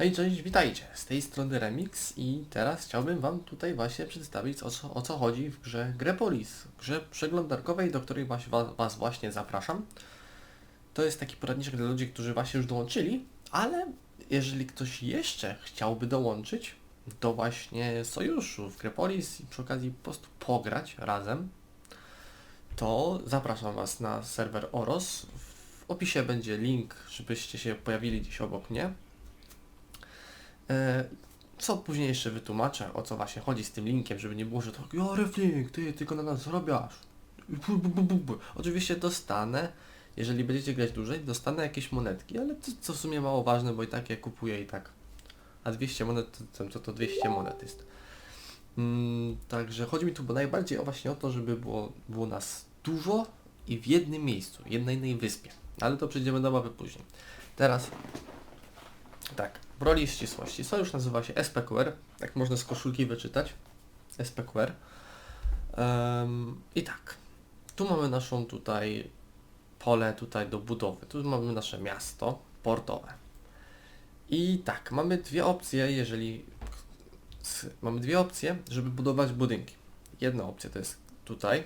Hej, cześć, witajcie. Z tej strony Remix i teraz chciałbym Wam tutaj właśnie przedstawić o co, o co chodzi w grze Grepolis, grze przeglądarkowej, do której was, was, was właśnie zapraszam. To jest taki poradniczek dla ludzi, którzy właśnie już dołączyli, ale jeżeli ktoś jeszcze chciałby dołączyć do właśnie sojuszu w Grepolis i przy okazji po prostu pograć razem, to zapraszam Was na serwer Oros. W opisie będzie link, żebyście się pojawili gdzieś obok mnie. E, Co później jeszcze wytłumaczę, o co właśnie chodzi z tym linkiem, żeby nie było, że tak, ja reflink, ty tylko na nas zarabiasz. Oczywiście dostanę, jeżeli będziecie grać dłużej, dostanę jakieś monetki, ale to, co w sumie mało ważne, bo i tak je kupuję i tak. A 200 monet to, to, to 200 monet jest. Mm, także chodzi mi tu bo najbardziej o właśnie o to, żeby było, było nas dużo i w jednym miejscu, jednej innej wyspie. Ale to przejdziemy do obawy później. Teraz tak, w roli ścisłości. Sojusz nazywa się SPQR, jak można z koszulki wyczytać. SPQR. Em, I tak, tu mamy naszą tutaj pole tutaj do budowy. Tu mamy nasze miasto portowe. I tak, mamy dwie opcje, jeżeli mamy dwie opcje, żeby budować budynki. Jedna opcja to jest tutaj,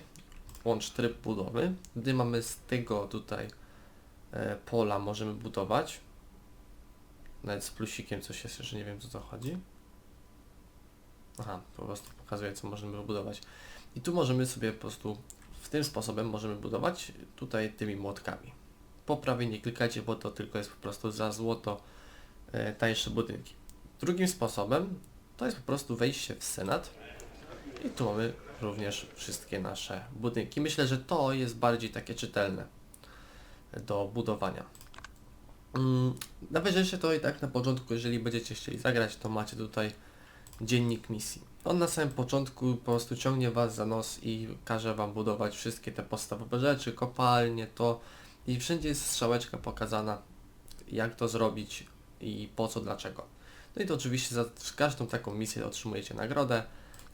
łącz tryb budowy, gdy mamy z tego tutaj e, pola możemy budować. Nawet z plusikiem coś jest, że nie wiem co to chodzi. Aha, po prostu pokazuje co możemy budować. I tu możemy sobie po prostu w tym sposobem możemy budować tutaj tymi młotkami. Po prawej nie klikajcie, bo to tylko jest po prostu za złoto e, tańsze budynki. Drugim sposobem to jest po prostu wejście w Senat i tu mamy również wszystkie nasze budynki. Myślę, że to jest bardziej takie czytelne do budowania. Mm, Najważniejsze to i tak na początku, jeżeli będziecie chcieli zagrać, to macie tutaj dziennik misji. On na samym początku po prostu ciągnie Was za nos i każe Wam budować wszystkie te podstawowe rzeczy, kopalnie, to i wszędzie jest strzałeczka pokazana, jak to zrobić i po co, dlaczego. No i to oczywiście za każdą taką misję otrzymujecie nagrodę.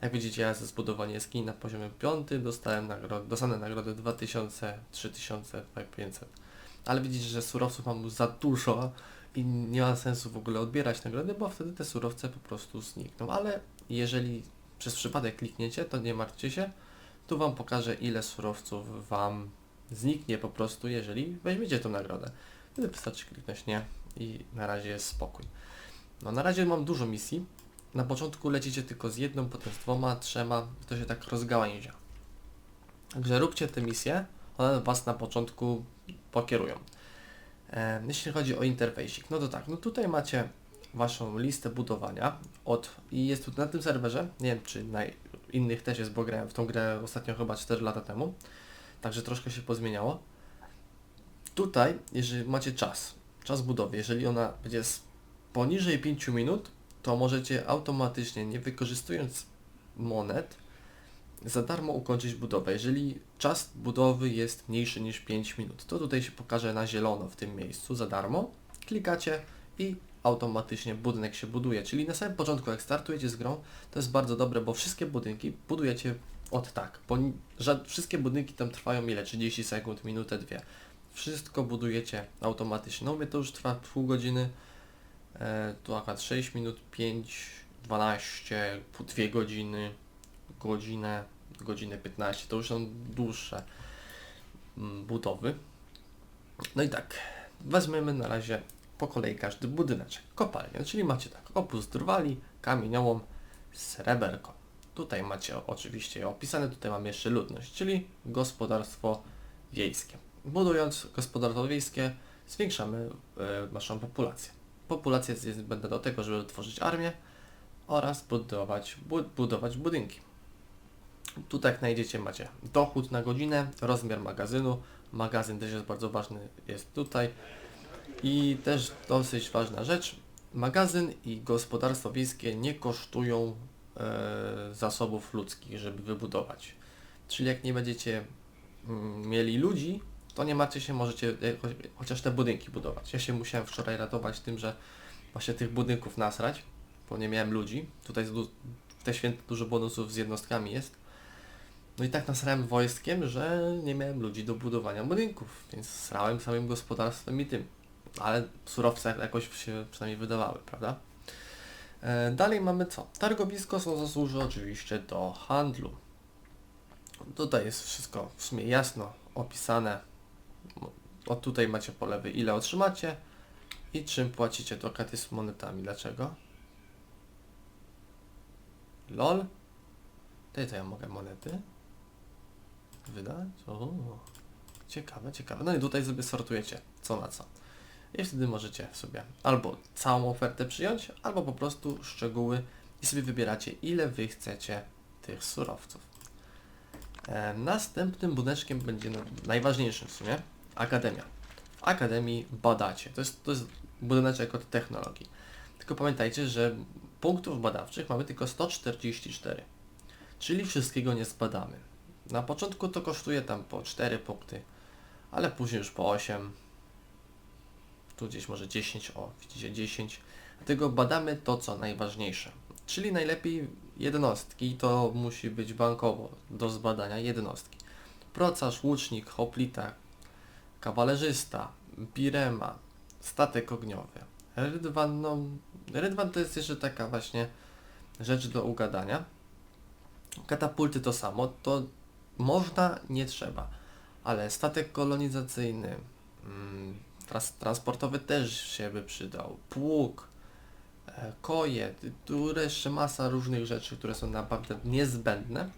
Jak widzicie, ja za zbudowanie jaskini na poziomie 5 dostałem nagrodę, dostanę nagrodę 2000, 3000, 2500. Ale widzicie, że surowców mam za dużo i nie ma sensu w ogóle odbierać nagrody, bo wtedy te surowce po prostu znikną. Ale jeżeli przez przypadek klikniecie, to nie martwcie się, tu Wam pokażę ile surowców Wam zniknie po prostu, jeżeli weźmiecie tą nagrodę. Wtedy wystarczy kliknąć nie i na razie jest spokój. No na razie mam dużo misji. Na początku lecicie tylko z jedną, potem z dwoma, trzema, to się tak rozgałęzia. Także róbcie te misje, one Was na początku pokierują. E, jeśli chodzi o interfejsik, no to tak, no tutaj macie Waszą listę budowania od i jest tu na tym serwerze, nie wiem czy na innych też jest, bo grałem w tą grę ostatnio chyba 4 lata temu, także troszkę się pozmieniało. Tutaj, jeżeli macie czas, czas budowy, jeżeli ona będzie poniżej 5 minut, to możecie automatycznie, nie wykorzystując monet, za darmo ukończyć budowę. Jeżeli czas budowy jest mniejszy niż 5 minut, to tutaj się pokaże na zielono w tym miejscu za darmo. Klikacie i automatycznie budynek się buduje. Czyli na samym początku, jak startujecie z grą, to jest bardzo dobre, bo wszystkie budynki budujecie od tak. Bo wszystkie budynki tam trwają ile? 30 sekund, minutę, dwie. Wszystko budujecie automatycznie. No mnie to już trwa pół godziny. E, tu akurat 6 minut, 5, 12, pół- 2 godziny, godzinę, godzinę 15. To już są dłuższe mm, budowy. No i tak, weźmiemy na razie po kolei każdy budyneczek. Kopalnia, czyli macie tak, opus drwali, kamieniołom, sreberko. Tutaj macie oczywiście opisane, tutaj mamy jeszcze ludność, czyli gospodarstwo wiejskie. Budując gospodarstwo wiejskie, zwiększamy e, naszą populację. Populacja jest niezbędna do tego, żeby tworzyć armię oraz budować, bu, budować budynki. Tutaj znajdziecie macie dochód na godzinę, rozmiar magazynu. Magazyn też jest bardzo ważny, jest tutaj. I też dosyć ważna rzecz, magazyn i gospodarstwo wiejskie nie kosztują e, zasobów ludzkich, żeby wybudować. Czyli jak nie będziecie mm, mieli ludzi, to nie macie się, możecie e, cho- chociaż te budynki budować. Ja się musiałem wczoraj ratować tym, że właśnie tych budynków nasrać, bo nie miałem ludzi. Tutaj te święte dużo bonusów z jednostkami jest. No i tak nasrałem wojskiem, że nie miałem ludzi do budowania budynków, więc srałem całym gospodarstwem i tym. Ale surowce jakoś się przynajmniej wydawały, prawda? E, dalej mamy co? Targowisko są służy oczywiście do handlu. Tutaj jest wszystko w sumie jasno opisane. O tutaj macie po lewej ile otrzymacie i czym płacicie to jest monetami. Dlaczego? LOL? Tutaj to ja mogę monety wydać? O, ciekawe, ciekawe. No i tutaj sobie sortujecie co na co. I wtedy możecie sobie albo całą ofertę przyjąć, albo po prostu szczegóły i sobie wybieracie ile wy chcecie tych surowców. E, następnym budeczkiem będzie najważniejszym w sumie Akademia. W Akademii badacie. To jest, to jest budyneczek od technologii. Tylko pamiętajcie, że punktów badawczych mamy tylko 144. Czyli wszystkiego nie zbadamy. Na początku to kosztuje tam po 4 punkty, ale później już po 8. Tu gdzieś może 10, o widzicie 10. Dlatego badamy to co najważniejsze. Czyli najlepiej jednostki, to musi być bankowo do zbadania jednostki. Procarz, łucznik, hoplita, kawalerzysta, birema, statek ogniowy. Rydwan, no, Rydwan to jest jeszcze taka właśnie rzecz do ugadania. Katapulty to samo, to można, nie trzeba, ale statek kolonizacyjny, mm, trans transportowy też się by przydał, pług, e, koje, tu jeszcze masa różnych rzeczy, które są naprawdę niezbędne.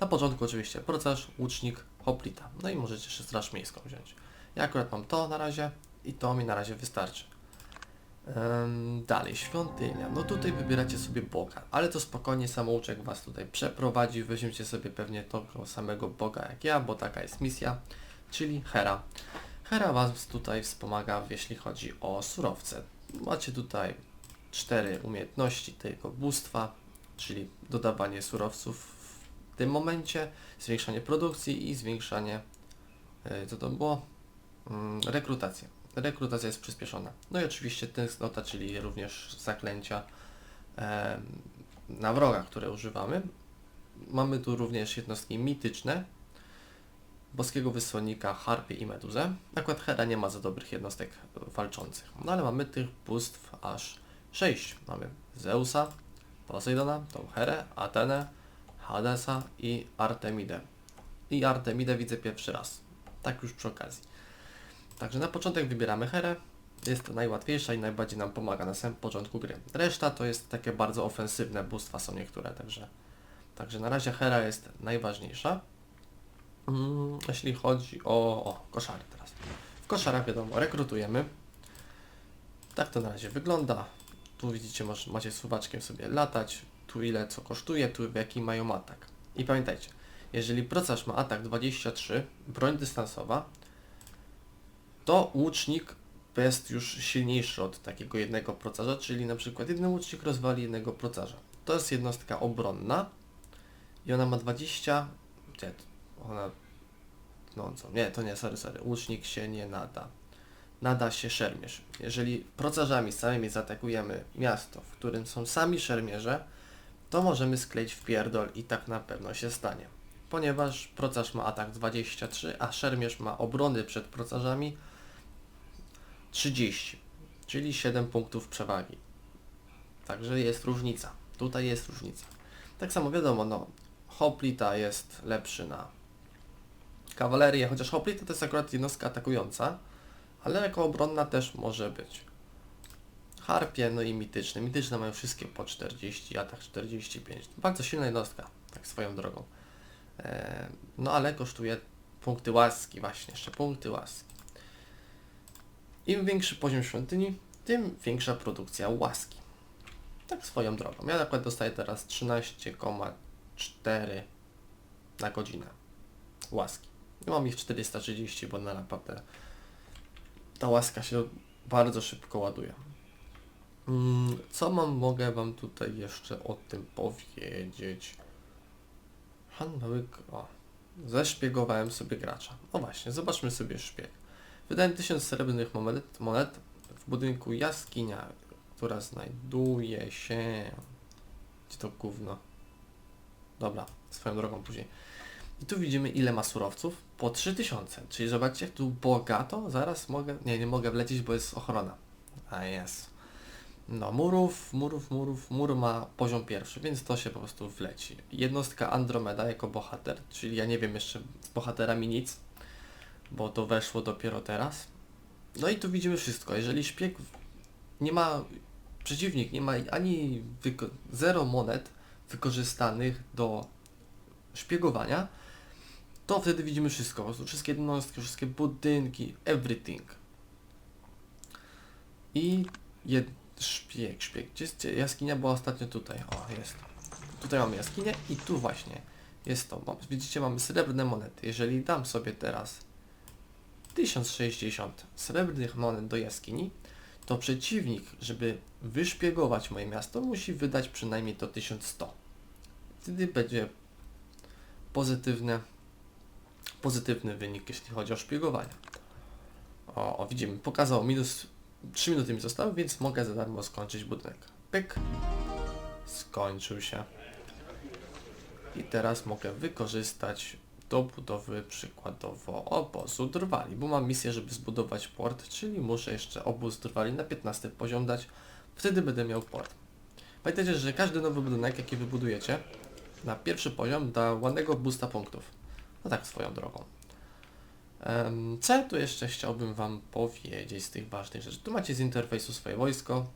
Na początku oczywiście procarz, łucznik, hoplita, no i możecie jeszcze straż miejską wziąć. Ja akurat mam to na razie i to mi na razie wystarczy. Dalej, świątynia. No tutaj wybieracie sobie Boga, ale to spokojnie samouczek Was tutaj przeprowadzi. Weźmiecie sobie pewnie tego samego Boga jak ja, bo taka jest misja, czyli Hera. Hera Was tutaj wspomaga, jeśli chodzi o surowce. Macie tutaj cztery umiejętności tego bóstwa, czyli dodawanie surowców w tym momencie, zwiększanie produkcji i zwiększanie, yy, co to było? Yy, rekrutacja jest przyspieszona. No i oczywiście tęsknota, czyli również zaklęcia e, na wroga, które używamy. Mamy tu również jednostki mityczne, boskiego wysłannika, harpy i meduzę. Akurat Hera nie ma za dobrych jednostek walczących. No ale mamy tych bóstw aż 6. Mamy Zeusa, Poseidona, tą Herę, Atenę, Hadesa i Artemidę. I Artemidę widzę pierwszy raz. Tak już przy okazji. Także na początek wybieramy herę. Jest to najłatwiejsza i najbardziej nam pomaga na samym początku gry. Reszta to jest takie bardzo ofensywne bóstwa są niektóre, także, także na razie hera jest najważniejsza. Mm, jeśli chodzi o, o koszary teraz. W koszarach wiadomo, rekrutujemy. Tak to na razie wygląda. Tu widzicie, macie suwaczkiem sobie latać. Tu ile co kosztuje, tu jaki mają atak. I pamiętajcie, jeżeli procarz ma atak 23, broń dystansowa, to łucznik jest już silniejszy od takiego jednego procarza, czyli na przykład jeden łucznik rozwali jednego procarza. To jest jednostka obronna i ona ma 20... Gdzie? Ona... No co? Nie, to nie, sorry, sorry. Łucznik się nie nada. Nada się szermierz. Jeżeli procarzami samymi zaatakujemy miasto, w którym są sami szermierze, to możemy skleić w pierdol i tak na pewno się stanie. Ponieważ procarz ma atak 23, a szermierz ma obrony przed procarzami 30, czyli 7 punktów przewagi. Także jest różnica. Tutaj jest różnica. Tak samo wiadomo, no, Hoplita jest lepszy na kawalerię, chociaż Hoplita to jest akurat jednostka atakująca, ale jako obronna też może być. Harpie, no i mityczne. Mityczne mają wszystkie po 40, atak 45. Bardzo silna jednostka, tak swoją drogą. Eee, no ale kosztuje punkty łaski, właśnie, jeszcze punkty łaski. Im większy poziom świątyni, tym większa produkcja łaski. Tak swoją drogą. Ja przykład dostaję teraz 13,4 na godzinę łaski. Ja mam ich 430, bo na naprawdę ta łaska się bardzo szybko ładuje. Mm, co mam, mogę Wam tutaj jeszcze o tym powiedzieć? Handlowyk, o, zeszpiegowałem sobie gracza. O właśnie, zobaczmy sobie szpieg. Wydałem tysiąc srebrnych monet, monet w budynku jaskinia, która znajduje się... Gdzie to gówno? Dobra, swoją drogą później. I tu widzimy ile ma surowców. Po 3000. Czyli zobaczcie, tu bogato. Zaraz mogę... Nie, nie mogę wlecieć, bo jest ochrona. A jest. No, murów, murów, murów, mur ma poziom pierwszy, więc to się po prostu wleci. Jednostka Andromeda jako bohater, czyli ja nie wiem jeszcze z bohaterami nic, bo to weszło dopiero teraz. No i tu widzimy wszystko. Jeżeli szpieg nie ma, przeciwnik nie ma ani zero monet wykorzystanych do szpiegowania, to wtedy widzimy wszystko. Po prostu wszystkie jednostki, wszystkie budynki, everything. I jed... szpieg, szpieg. Gdzie jest jaskinia? Była ostatnio tutaj. O, jest. Tutaj mamy jaskinię i tu właśnie jest to. Widzicie, mamy srebrne monety. Jeżeli dam sobie teraz 1060 srebrnych monet do jaskini, to przeciwnik, żeby wyszpiegować moje miasto, musi wydać przynajmniej to 1100. Wtedy będzie pozytywne, pozytywny wynik, jeśli chodzi o szpiegowanie. O, o widzimy, pokazał minus 3 minuty mi zostały, więc mogę za darmo skończyć budynek. Pyk. Skończył się. I teraz mogę wykorzystać do budowy przykładowo obozu drwali, bo mam misję, żeby zbudować port, czyli muszę jeszcze obóz drwali na 15 poziom dać, wtedy będę miał port. Pamiętajcie, że każdy nowy budynek, jaki wybudujecie, na pierwszy poziom da ładnego boosta punktów. No tak swoją drogą. Co tu jeszcze chciałbym Wam powiedzieć z tych ważnych rzeczy? Tu macie z interfejsu swoje wojsko,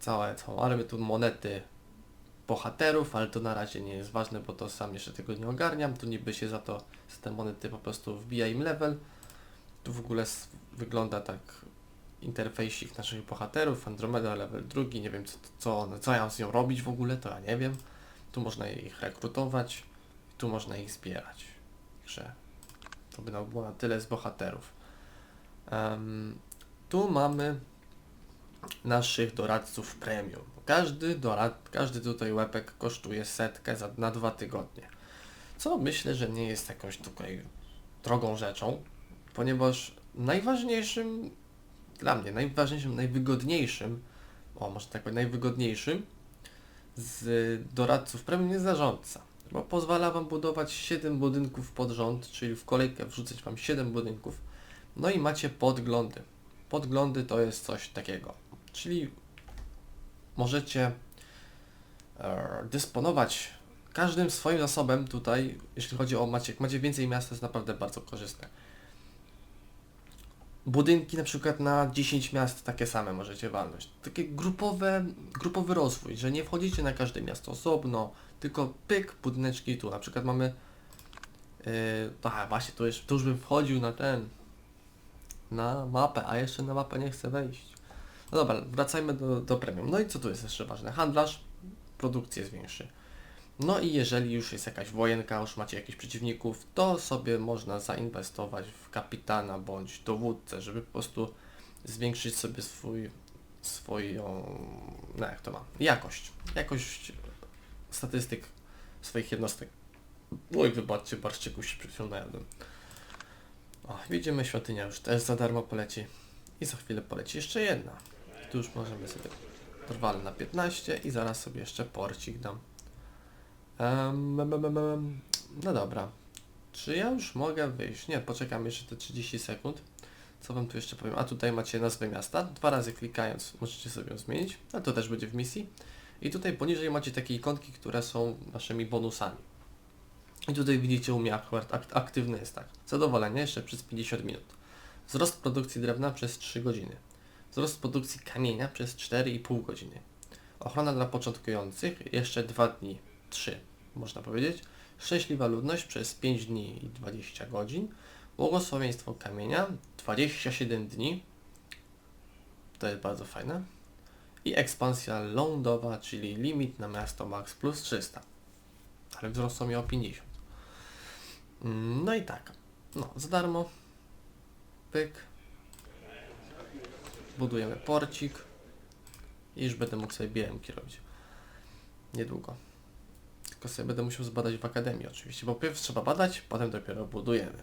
całe, całą armię, tu monety bohaterów, ale to na razie nie jest ważne, bo to sam jeszcze tego nie ogarniam. Tu niby się za to, z te monety po prostu wbija im level. Tu w ogóle wygląda tak interfejsik naszych bohaterów, Andromeda level drugi, nie wiem co, co, co ja z nią robić w ogóle, to ja nie wiem. Tu można ich rekrutować, tu można ich zbierać. Także to by było na tyle z bohaterów. Em, tu mamy naszych doradców premium. Każdy dorad, każdy tutaj łepek kosztuje setkę za, na dwa tygodnie. Co myślę, że nie jest jakąś tutaj drogą rzeczą, ponieważ najważniejszym dla mnie, najważniejszym, najwygodniejszym, o może tak powiem, najwygodniejszym z doradców premium jest zarządca, bo pozwala Wam budować 7 budynków pod rząd, czyli w kolejkę wrzucać Wam 7 budynków, no i macie podglądy. Podglądy to jest coś takiego, czyli możecie e, dysponować każdym swoim zasobem tutaj, jeśli chodzi o macie, jak macie więcej miast, to jest naprawdę bardzo korzystne. Budynki na przykład na 10 miast takie same możecie walnąć. Takie grupowe, grupowy rozwój, że nie wchodzicie na każde miasto osobno, tylko pyk, budyneczki tu. Na przykład mamy yy, a właśnie, tu już, tu już bym wchodził na ten, na mapę, a jeszcze na mapę nie chcę wejść. No dobra, wracajmy do, do premium. No i co tu jest jeszcze ważne? Handlarz produkcję zwiększy. No i jeżeli już jest jakaś wojenka, już macie jakichś przeciwników, to sobie można zainwestować w kapitana bądź dowódcę, żeby po prostu zwiększyć sobie swój, swoją, no jak to ma, jakość, jakość statystyk swoich jednostek. Oj, wybaczcie, barszczyku się przed. O, widzimy, świątynia już też za darmo poleci. I za chwilę poleci jeszcze jedna. Tu już możemy sobie trwale na 15 i zaraz sobie jeszcze porcik dam. No dobra. Czy ja już mogę wyjść? Nie, poczekam jeszcze te 30 sekund. Co wam tu jeszcze powiem? A tutaj macie nazwę miasta. Dwa razy klikając możecie sobie ją zmienić. A to też będzie w misji. I tutaj poniżej macie takie ikonki, które są naszymi bonusami. I tutaj widzicie u mnie akurat ak- aktywny jest tak. Zadowolenie jeszcze przez 50 minut. Wzrost produkcji drewna przez 3 godziny. Wzrost produkcji kamienia przez 4,5 godziny. Ochrona dla początkujących jeszcze 2 dni, 3 można powiedzieć. Szczęśliwa ludność przez 5 dni i 20 godzin. Błogosławieństwo kamienia 27 dni. To jest bardzo fajne. I ekspansja lądowa, czyli limit na miasto max plus 300. Ale wzrosło mi o 50. Mm, No i tak. No, za darmo. Pyk. Budujemy porcik. I już będę mógł sobie BMki robić. Niedługo. Tylko sobie będę musiał zbadać w akademii oczywiście, bo pierw trzeba badać, potem dopiero budujemy.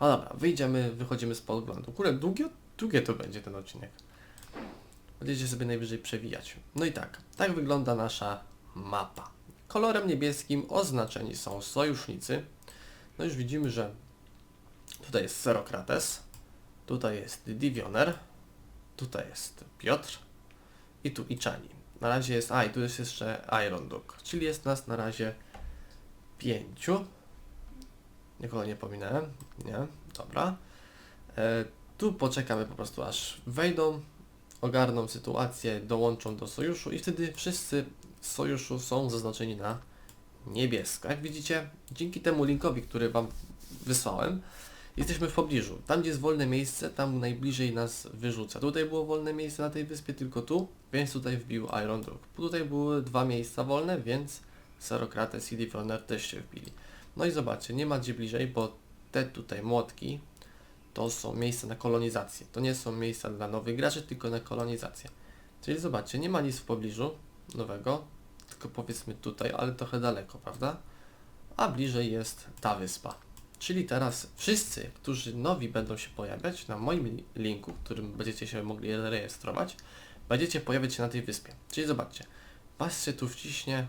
No dobra, wyjdziemy, wychodzimy z podglądu. Kurde, długie, długie to będzie ten odcinek. Będziecie sobie najwyżej przewijać. No i tak, tak wygląda nasza mapa. Kolorem niebieskim oznaczeni są sojusznicy. No już widzimy, że tutaj jest Serokrates, tutaj jest Divioner, tutaj jest Piotr i tu Iczani. Na razie jest, a i tu jest jeszcze Iron Duke, czyli jest nas na razie pięciu. Nikogo nie pominąłem, nie? Dobra. E, tu poczekamy po prostu aż wejdą, ogarną sytuację, dołączą do sojuszu i wtedy wszyscy z sojuszu są zaznaczeni na niebiesko. Jak widzicie, dzięki temu linkowi, który Wam wysłałem, jesteśmy w pobliżu. Tam, gdzie jest wolne miejsce, tam najbliżej nas wyrzuca. Tutaj było wolne miejsce na tej wyspie, tylko tu, więc tutaj wbił Iron Duke. Tutaj były dwa miejsca wolne, więc Serokrates i Divroner też się wbili. No i zobaczcie, nie ma gdzie bliżej, bo te tutaj młotki to są miejsca na kolonizację. To nie są miejsca dla nowych graczy, tylko na kolonizację. Czyli zobaczcie, nie ma nic w pobliżu nowego, tylko powiedzmy tutaj, ale trochę daleko, prawda? A bliżej jest ta wyspa. Czyli teraz wszyscy, którzy nowi będą się pojawiać na moim li- linku, którym będziecie się mogli rejestrować, będziecie pojawiać się na tej wyspie. Czyli zobaczcie, was się tu wciśnie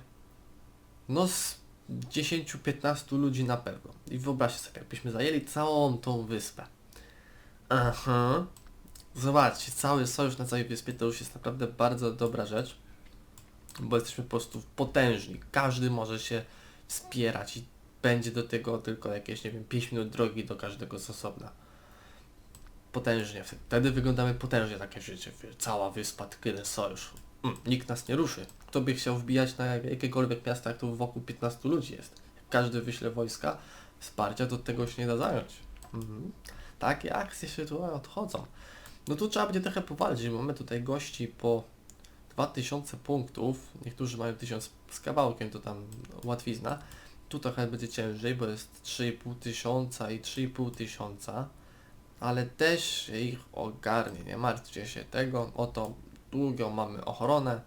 no z 10-15 ludzi na pewno. I wyobraźcie sobie, jakbyśmy zajęli całą tą wyspę. Aha. Zobaczcie, cały sojusz na całej wyspie to już jest naprawdę bardzo dobra rzecz, bo jesteśmy po prostu potężni. Każdy może się wspierać i będzie do tego tylko jakieś, nie wiem, 5 minut drogi do każdego z osobna. Potężnie. Wtedy wyglądamy potężnie takie życie. Cała wyspa, tyle sojusz. Mm, nikt nas nie ruszy. Kto by chciał wbijać na jakiekolwiek miasta, jak tu wokół 15 ludzi jest? Każdy wyśle wojska, wsparcia, to tego się nie da zająć. Mhm. Takie akcje się tu odchodzą. No tu trzeba będzie trochę powalczyć. Mamy tutaj gości po 2000 punktów. Niektórzy mają 1000 z kawałkiem, to tam łatwizna. Tu trochę będzie ciężej, bo jest 3,5 tysiąca i 3,5 tysiąca. Ale też się ich ogarnie, nie martwcie się tego. Oto długą mamy ochronę,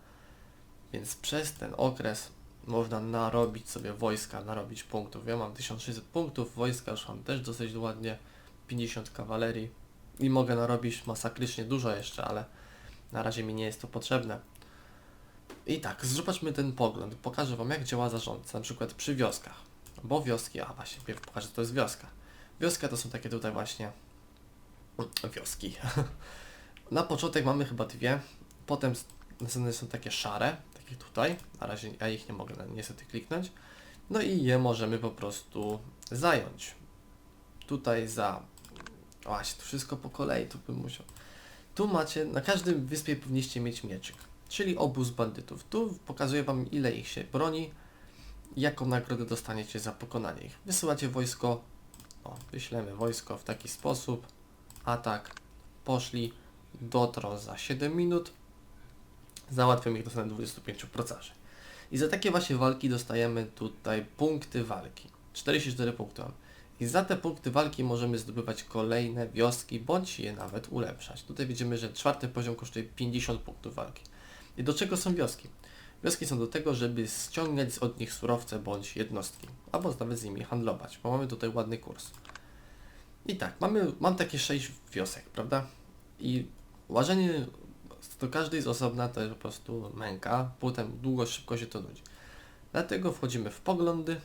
więc przez ten okres można narobić sobie wojska, narobić punktów. Ja mam 1600 punktów, wojska już mam też dosyć ładnie, 50 kawalerii i mogę narobić masakrycznie dużo jeszcze, ale na razie mi nie jest to potrzebne. I tak, zobaczmy ten pogląd. Pokażę Wam, jak działa zarządca, na przykład przy wioskach. Bo wioski, a właśnie, pierw pokażę, to jest wioska. Wioska to są takie tutaj właśnie wioski. na początek mamy chyba dwie, potem następne są takie szare, takie tutaj. Na razie ja ich nie mogę niestety kliknąć. No i je możemy po prostu zająć. Tutaj za... Właśnie, to wszystko po kolei, tu bym musiał... Tu macie, na każdym wyspie powinniście mieć mieczyk, czyli obóz bandytów. Tu pokazuję Wam ile ich się broni, jaką nagrodę dostaniecie za pokonanie ich. Wysyłacie wojsko, o, wyślemy wojsko w taki sposób, atak, poszli, dotrą za 7 minut, załatwiam ich dostanę 25 procarzy. I za takie właśnie walki dostajemy tutaj punkty walki. 44 punkty mam. I za te punkty walki możemy zdobywać kolejne wioski, bądź je nawet ulepszać. Tutaj widzimy, że czwarty poziom kosztuje 50 punktów walki. I do czego są wioski? Wioski są do tego, żeby ściągać od nich surowce bądź jednostki, albo nawet z nimi handlować, bo mamy tutaj ładny kurs. I tak, mamy, mam takie 6 wiosek, prawda? I łażenie do każdej z osobna to jest po prostu męka, potem długo, szybko się to nudzi. Dlatego wchodzimy w poglądy,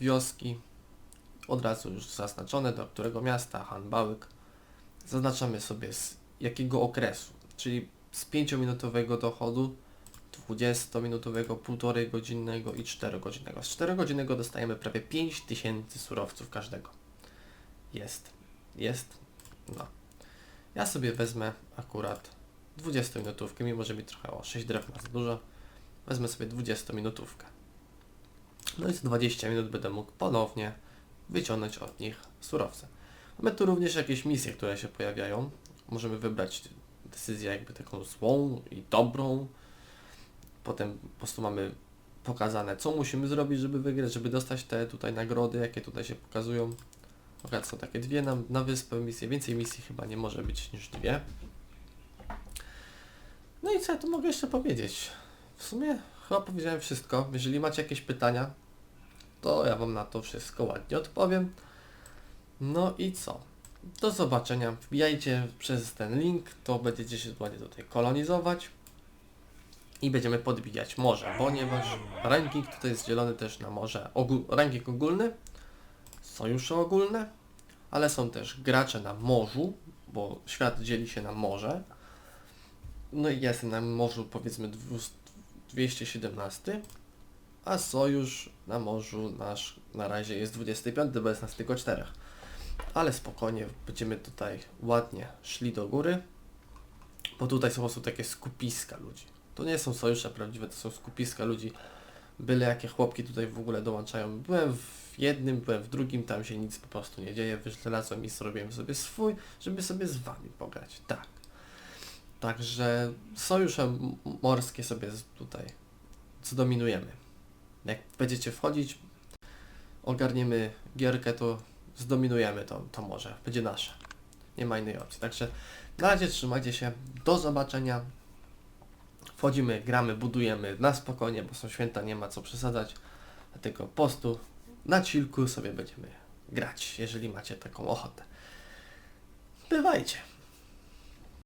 wioski, od razu już zaznaczone do którego miasta, Hanbałyk. Zaznaczamy sobie z jakiego okresu, czyli z 5-minutowego dochodu, 20-minutowego, 1,5 godzinnego i 4 godzinnego. Z 4 godzinnego dostajemy prawie 5000 surowców każdego. Jest, jest, no. Ja sobie wezmę akurat 20 minutówkę, mimo że mi trochę o 6 drewna za dużo, wezmę sobie 20 minutówkę. No i za 20 minut będę mógł ponownie wyciągnąć od nich surowce. Mamy tu również jakieś misje, które się pojawiają. Możemy wybrać decyzję jakby taką złą i dobrą. Potem po prostu mamy pokazane, co musimy zrobić, żeby wygrać, żeby dostać te tutaj nagrody, jakie tutaj się pokazują. Akurat są takie dwie na, na wyspę misje. Więcej misji chyba nie może być niż dwie. No i co ja tu mogę jeszcze powiedzieć? W sumie chyba powiedziałem wszystko. Jeżeli macie jakieś pytania, to ja Wam na to wszystko ładnie odpowiem. No i co? Do zobaczenia. Wbijajcie przez ten link, to będziecie się ładnie tutaj kolonizować. I będziemy podbijać morze, ponieważ ranking tutaj jest dzielony też na morze. Ogól, ranking ogólny, sojusze ogólne, ale są też gracze na morzu, bo świat dzieli się na morze. No i jestem na morzu powiedzmy 200 217, a sojusz na morzu nasz na razie jest 25, bo jest nas tylko czterech. Ale spokojnie, będziemy tutaj ładnie szli do góry, bo tutaj są po prostu takie skupiska ludzi. To nie są sojusze prawdziwe, to są skupiska ludzi. Byle jakie chłopki tutaj w ogóle dołączają. Byłem w jednym, byłem w drugim, tam się nic po prostu nie dzieje. Wyszlazłem i zrobiłem sobie swój, żeby sobie z wami pograć. Tak. Także sojusze morskie sobie tutaj zdominujemy. Jak będziecie wchodzić, ogarniemy gierkę, to zdominujemy to, to morze. Będzie nasze. Nie ma innej opcji. Także na razie trzymajcie się. Do zobaczenia. Wchodzimy, gramy, budujemy na spokojnie, bo są święta, nie ma co przesadzać. Dlatego po prostu na chillku sobie będziemy grać, jeżeli macie taką ochotę. Bywajcie.